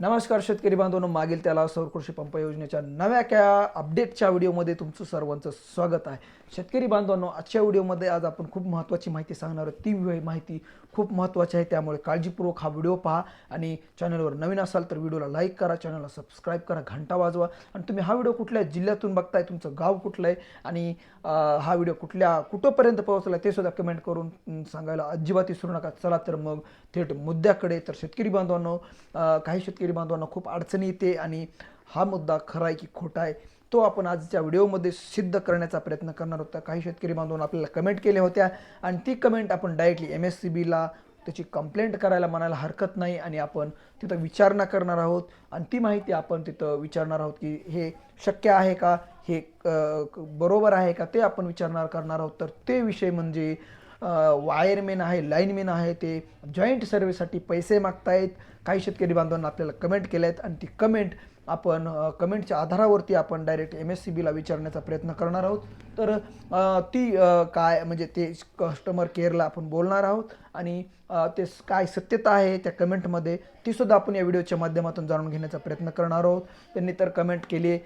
नमस्कार शेतकरी बांधवांनो मागील त्याला सौर कृषी पंप योजनेच्या नव्या क्या अपडेटच्या व्हिडिओमध्ये तुमचं सर्वांचं स्वागत आहे. शेतकरी बांधवांनो आजच्या व्हिडिओमध्ये आज आपण खूप महत्त्वाची माहिती सांगणार आहोत. ती माहिती खूप महत्त्वाची आहे त्यामुळे काळजीपूर्वक हा व्हिडिओ पहा आणि चॅनलवर नवीन असाल तर व्हिडिओला लाईक करा चॅनलला सबस्क्राईब करा घंटा वाजवा आणि तुम्ही हा व्हिडिओ कुठल्या जिल्ह्यातून बघताय तुमचं गाव कुठलं आहे आणि हा व्हिडिओ कुठल्या कुठंपर्यंत पोहोचला ते सुद्धा कमेंट करून सांगायला अजिबात विसरू नका. चला तर मग थेट मुद्द्याकडे. तर शेतकरी बांधवांनो काही शेतकरी बांधवांना खूप अडचणी येते आणि हा मुद्दा खरा आहे की खोटा आहे तो आपण आजच्या व्हिडिओमध्ये सिद्ध करण्याचा प्रयत्न करणार होता काही शेतकरी बांधवांना आपल्याला कमेंट केल्या होत्या आणि ती कमेंट आपण डायरेक्टली एम एस सी बीला त्याची कंप्लेंट करायला म्हणायला हरकत नाही आणि आपण तिथं विचारणा करणार आहोत. आणि ती माहिती आपण तिथं विचारणार आहोत की हे शक्य आहे का? हे बरोबर आहे का? ते आपण विचारणार करणार आहोत. तर ते विषय म्हणजे वायरमेन आहे लाईनमेन आहे ते जॉईंट सर्व्हिससाठी पैसे मागतायत. काही शेतकरी बांधवांना आपल्याला कमेंट केल्या आहेत आणि ती कमेंट आपण कमेंटच्या आधारावरती आपण डायरेक्ट एम एस सी बीला विचारण्याचा प्रयत्न करणार आहोत. तर ती काय म्हणजे ते कस्टमर केअरला आपण बोलणार आहोत आणि ते काय सत्यता आहे त्या कमेंटमध्ये तीसुद्धा आपण या व्हिडिओच्या माध्यमातून जाणून घेण्याचा प्रयत्न करणार आहोत. त्यांनी तर कमेंट केली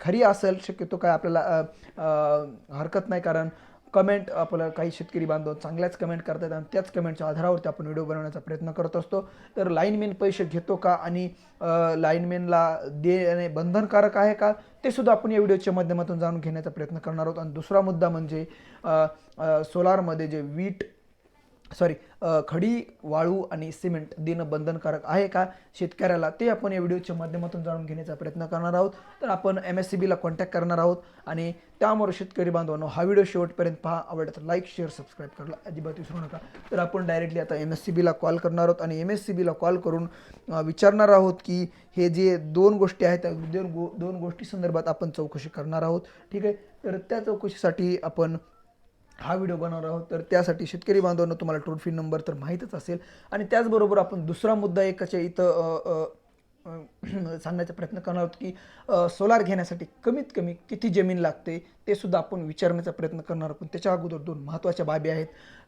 खरी असेल शक्यतो काय आपल्याला हरकत नाही कारण कमेंट आपल्याला काही शेतकरी बांधव चांगल्याच कमेंट करतात आणि त्याच कमेंटच्या आधारावरती आपण व्हिडिओ बनवण्याचा प्रयत्न करत असतो. तर लाईनमेन पैसे घेतो का आणि लाईनमेनला देणे बंधनकारक आहे का? ते सुद्धा आपण या व्हिडिओच्या माध्यमातून जाणून घेण्याचा प्रयत्न करणार आहोत. आणि दुसरा मुद्दा म्हणजे सोलारमध्ये जे वीट सॉरी खडी वाळू आणि सिमेंट देणं बंधनकारक आहे का? शेतकऱ्याला ते आपण या व्हिडिओच्या माध्यमातून जाणून घेण्याचा प्रयत्न करणार आहोत. तर आपण एम एस सी बीला कॉन्टॅक्ट करणार आहोत आणि त्यामुळे शेतकरी बांधवांनो हा व्हिडिओ शेवटपर्यंत पहा. आवडत तर लाईक शेअर सबस्क्राईब करायला अजिबात विसरू नका. तर आपण डायरेक्टली आता एम एस सी बीला कॉल करणार आहोत आणि एम एस सी बीला कॉल करून विचारणार आहोत की हे जे दोन गोष्टी आहेत त्या दोन गो दोन गोष्टी संदर्भात आपण चौकशी करणार आहोत. ठीक आहे? तर त्या चौकशीसाठी आपण हा व्हिडिओ बनवणार आहोत. तर त्यासाठी शेतकरी बांधवांना तुम्हाला टोल फ्री नंबर तर माहीतच असेल. आणि त्याचबरोबर आपण दुसरा मुद्दा एकाच्या इथं सांगण्याचा प्रयत्न करणार आहोत की सोलार घेण्यासाठी कमीत कमी किती जमीन लागते ते सुद्धा आपण विचारण्याचा प्रयत्न करणार आहोत. पण त्याच्या अगोदर दोन महत्त्वाच्या बाबी आहेत.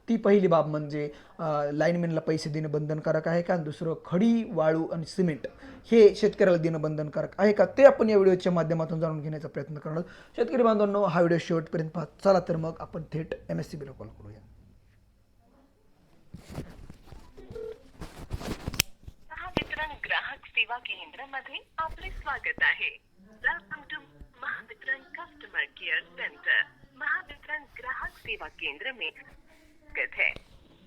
ती पहिली बाब म्हणजे लाईनमॅनला पैसे देणं बंधनकारक आहे का? आणि दुसरं खडी वाळू आणि सिमेंट हे शेतकऱ्याला देणं बंधनकारक आहे का? ते आपण या व्हिडिओच्या माध्यमातून जाणून घेण्याचा प्रयत्न करणार आहोत. शेतकरी बांधवांनो हा व्हिडिओ शेवटपर्यंत पाहत चला तर मग आपण थेट एम एस सी बीला कॉल करूया. सेवा केंद्रामध्ये आपले स्वागत आहे. Welcome to Mahavitaran customer care centre Mahavitaran ग्राहक सेवा केंद्र में स्वागत है।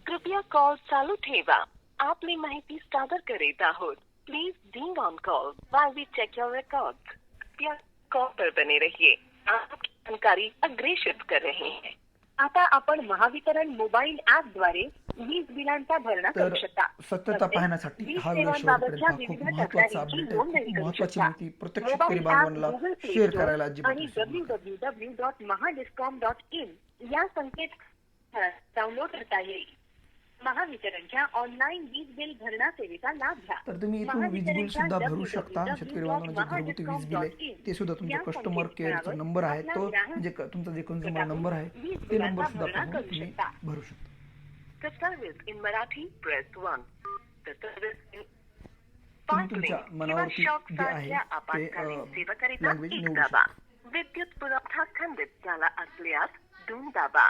कृपया कॉल चालू ठेवा. आपली माहिती सादर करीत आहोत. Please being on call while we check your records. कृपया कॉल पर बने रहिए. आपकी जानकारी अग्रेषित कर रहे हैं. आता आपण महावितरण मोबाईल ऍप द्वारे वीज बिलांचा भरणा करू शकता. सत्यता तसेच पाहण्यासाठी हा व्हिडिओ शेवटपर्यंत सेवांबाबतच्या पहा. खूप अपडेट आहे खूप. माहिती प्रत्येक मोबाईल शेतकरी ऍप बांधवांना Google Play शेअर Store करायला अजिबात आणि विसरू नका. www.mahadiscom.in या संकेत डाउनलोड करता येईल. महावितरणच्या ऑनलाईन वीज बिल भरणा सेवेचा लाभ घ्या. तर तुम्ही इथून वीज बिल सुद्धा भरू शकता. शेतकरी घरगुती वीज बिल. आहे ते सुद्धा तुमचा कस्टमर केअरचा नंबर आहे. तो म्हणजे क- तुमचा जे कन्झ्युमर नंबर आहे ते नंबर सुद्धा पाहून तुम्ही भरू शकता. The service in Marathi press 1. The service in तुमच्या मनावरती जे आहे ते लँग्वेज एक निवडू शकता. विद्युत पुरवठा खंडित झाला असल्यास दोन दाबा.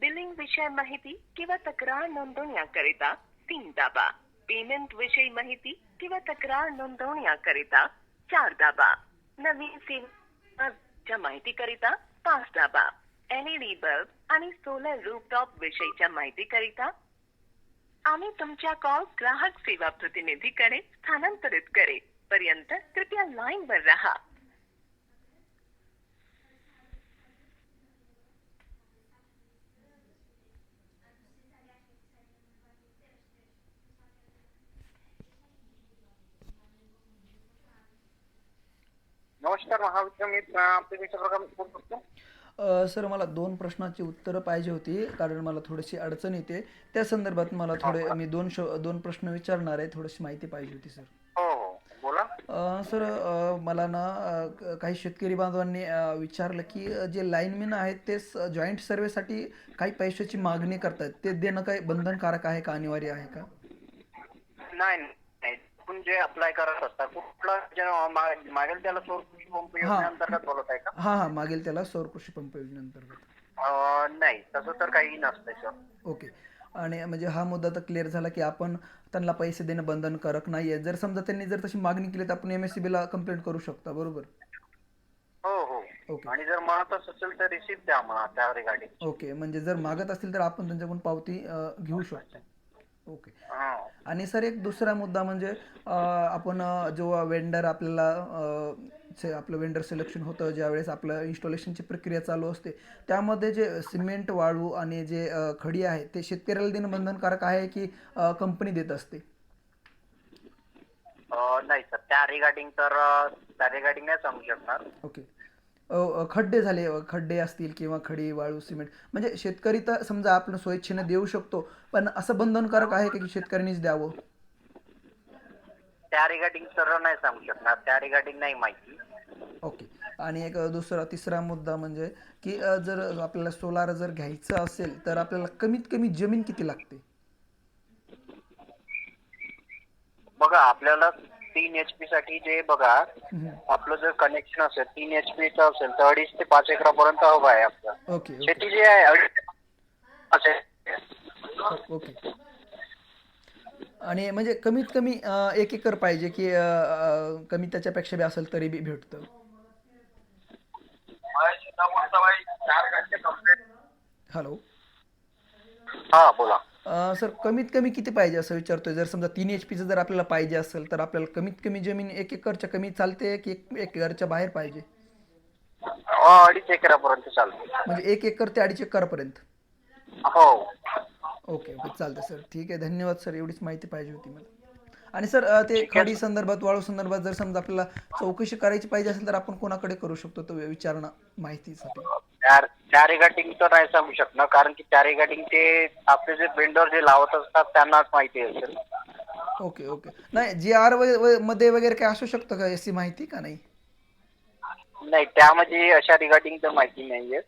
बिलिंग विषय माहिती किंवा तक्रार नोंदवण्याकरिता तीन दाबा. पेमेंट विषयी माहिती किंवा तक्रार नोंदवण्याकरिता चार दाबा. नवीन सेवा माहितीकरिता पाच दाबा. एलईडी बल्ब आणि सोलर रूफटॉप विषयीच्या माहितीकरिता आम्ही तुमच्या कॉल ग्राहक सेवा प्रतिनिधीकडे स्थानांतरित करे पर्यंत कृपया लाईन वर रहा. नमस्कार महावितरण मी आपल्या प्रकार सर मला दोन प्रश्नाची उत्तरं पाहिजे होती कारण मला थोडीशी अडचण येते. त्या संदर्भात मला थोडे मी दोन श दोन प्रश्न विचारणार आहे थोडीशी माहिती पाहिजे होती सर. हो हो. बोला. अ, सर अ, मला ना अ, काही शेतकरी बांधवांनी अ, विचारलं की अ, जे लाईनमॅन आहेत ते जॉईंट सर्वेसाठी काही पैशाची मागणी करतात. ते देणं काही बंधनकारक आहे का अनिवार्य आहे का? नाही नाही. आपण जे अप्लाय करत असता कुठला जे मा- मागेल त्याला सौर कृषी पंप योजनेअंतर्गत बोलत आहे का? हां हां मागेल त्याला सौर कृषी पंप योजनेअंतर्गत. अं, नाही तसं तर काही नसतंय सर ओके. आणि म्हणजे हा मुद्दा तर क्लिअर झाला की आपण त्यांना पैसे देणं बंधनकारक नाही आहे जर समजा त्यांनी जर तशी मागणी केली तर आपण एम एस सी बीला कंप्लेंट करू शकता बरोबर? हो हो. ओके. आणि जर म्हणतच असेल तर रिसिप्ट द्या म्हणा त्या रिगार्डिंग ओके. म्हणजे जर मागत असतील तर आपण त्यांच्याकडून पावती अं, घेऊ शकतो. ओके. आणि सर एक दुसरा मुद्दा म्हणजे अं, आपण अं, जेव्हा वेंडर आपल्याला अं, से- आपलं वेंडर सिलेक्शन होतं ज्यावेळेस आपलं इन्स्टॉलेशनची प्रक्रिया चालू असते त्यामध्ये जे सिमेंट वाळू आणि जे खडी आहे ते शेतकऱ्याला देणं बंधनकारक आहे की कंपनी देत असते? नाही सर त्या रिगार्डिंग तर त्या रिगार्डिंग नाही सांगू शकणार. ओके. खड्डे झाले खड्डे असतील किंवा खडी वाळू सिमेंट म्हणजे शेतकरी तर समजा आपण स्वेच्छेने देऊ शकतो पण असं बंधनकारक आहे की शेतकऱ्यांनीच द्यावं? त्या रिगार्डिंग तर नाही सांगू शकणार. त्या रिगार्डिंग नाही माहिती. ओके आणि एक दुसरा तिसरा मुद्दा म्हणजे की अ, जर आपल्याला सोलार जर घ्यायचं असेल तर आपल्याला कमीत कमी जमीन किती लागते? बघा आपल्याला तीन एच पी साठी जे बघा हम्म. आपलं जर कनेक्शन असेल तीन एच पी चं असेल तर अडीच ते पाच एकरापर्यंत हवं आहे आपलं. ओके ओके शेती जी आहे अडीच ते पाच एकर. ओके आणि म्हणजे कमीत कमी अ, एक एकर पाहिजे की अ, कमी त्याच्यापेक्षा बी असेल तरी बी भेटतं. हॅलो. हा बोला. अ, सर कमीत कमी किती पाहिजे असं विचारतोय? जर समजा तीन एच पीचं जर आपल्याला पाहिजे असेल तर आपल्याला कमीत कमी जमीन एक एकरच्या कमी चालते की एक एक एकरच्या बाहेर पाहिजे? अं, अडीच एकरापर्यंत चालतं. म्हणजे एक एकर ते अडीच एकरपर्यंत. हो. ओके ओके चालतं सर. ठीक आहे धन्यवाद सर एवढीच माहिती पाहिजे होती मला. आणि सर अ, ते खडी संदर्भात वाळू संदर्भात जर समजा आपल्याला चौकशी करायची पाहिजे असेल तर आपण कोणाकडे करू शकतो तो विचारणा माहितीसाठी? त्या त्या रिगार्डिंग तर नाही सांगू शकणार कारण की त्या रिगार्डिंग ते आपले जे वेंडर जे लावत असतात त्यांनाच माहिती असेल. Okay okay. नाही जी आरमध्ये वगैरे काय असू शकतं का याची माहिती का नाही? नाही त्यामध्ये अशा रिगार्डिंग तर माहिती नाहीये.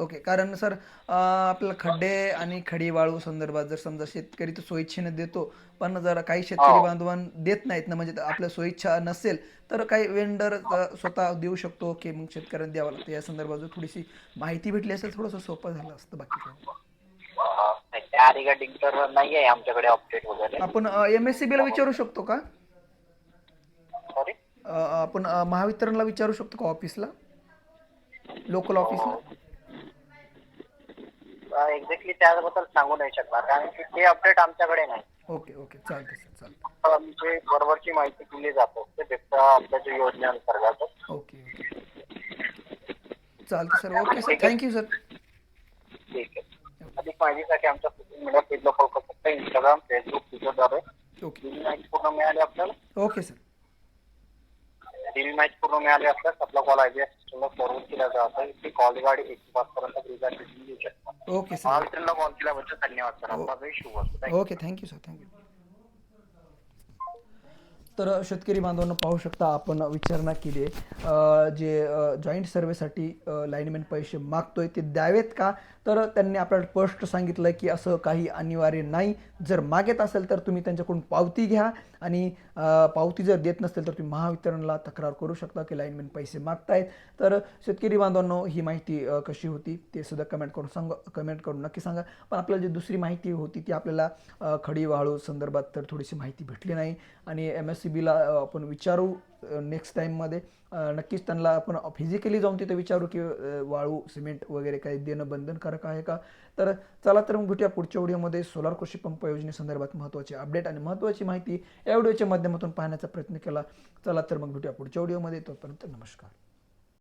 ओके कारण सर आपल्याला खड्डे आणि खडी वाळू संदर्भात जर समजा शेतकरी तर सोयीच्छेने देतो पण जर काही शेतकरी बांधवां देत नाहीत ना म्हणजे आपल्या सोयीच्छा नसेल तर काही वेंडर स्वतः देऊ शकतो की मग शेतकऱ्यांना द्यावं लागतं. या संदर्भात जर थोडीशी माहिती भेटली असेल थोडंसं सोपं झालं असतं बाकी काही नाही. अं, नाही, त्या रिगार्डिंग तर नाही आहे आमच्याकडे अपडेट वगैरे. आपण एम एस सी बीला विचारू शकतो का? सॉरी आपण महावितरणला विचारू शकतो का ऑफिसला लोकल ऑफिसला एक्झॅक्टली त्याबद्दल सांगू नाही शकणार. कारण की ते अपडेट आमच्याकडे नाही. ओके ओके चालतं सर चालतं आमचे बरोबरची माहिती दिली जाते. ते फक्त आपल्या जे योजनेअंतर्गत. ओके ओके चालतं sir. Okay sir. Thank you sir ठीक आहे. अधिक माहितीसाठी आमच्या सोशल मीडिया पेजला फॉलो करू. शकता इंस्टाग्राम फेसबुक ट्विटरद्वारे ओके दिली माहिती पूर्ण मिळाली आपल्याला. ओके सर दिली माहिती पूर्ण मिळाली असल्यास आपला कॉल आय फॉरवर्ड केला जातो ती कॉल गाडी एकशे पाच पर्यंत देऊ ओके सर महावितरणला कॉल केल्याबद्दल धन्यवाद सर आपला वेळ शुभ असतो Thank you. Okay thank you sir thank you तर शेतकरी बांधवांनो पाहू शकता आपण विचारणा केली आहे. अ, जे जॉईंट सर्वेसाठी लाईनमॅन पैसे मागतोय ते द्यावेत का? तर त्यांनी आपल्याला स्पष्ट सांगितलं की असं काही अनिवार्य नाही. जर मागत असेल तर तुम्ही त्यांच्याकडून पावती घ्या. आणि पावती जर देत नसेल तर तुम्ही महावितरणला तक्रार करू शकता की लाईनमॅन पैसे मागतायत. तर शेतकरी बांधवांनो ही माहिती कशी होती ते सुद्धा कमेंट करून सांगा कमेंट करून नक्की सांगा. पण आपल्याला जी दुसरी माहिती होती ती आपल्याला खडी वाळू संदर्भात तर थोडीशी माहिती भेटली नाही. आणि एम एस सी बीला आपण विचारू नेक्स्ट टाईममध्ये नक्कीच त्यांना आपण फिजिकली जाऊन तिथे विचारू की वाळू सिमेंट वगैरे काही देणं बंधनकारक आहे का? तर चला तर मग भेटूया पुढच्या व्हिडिओमध्ये. सोलार कृषी पंप योजनेसंदर्भात महत्त्वाचे अपडेट आणि महत्त्वाची माहिती या व्हिडिओच्या माध्यमातून पाहण्याचा प्रयत्न केला. चला तर मग भेटूया पुढच्या व्हिडिओमध्ये. तोपर्यंत नमस्कार.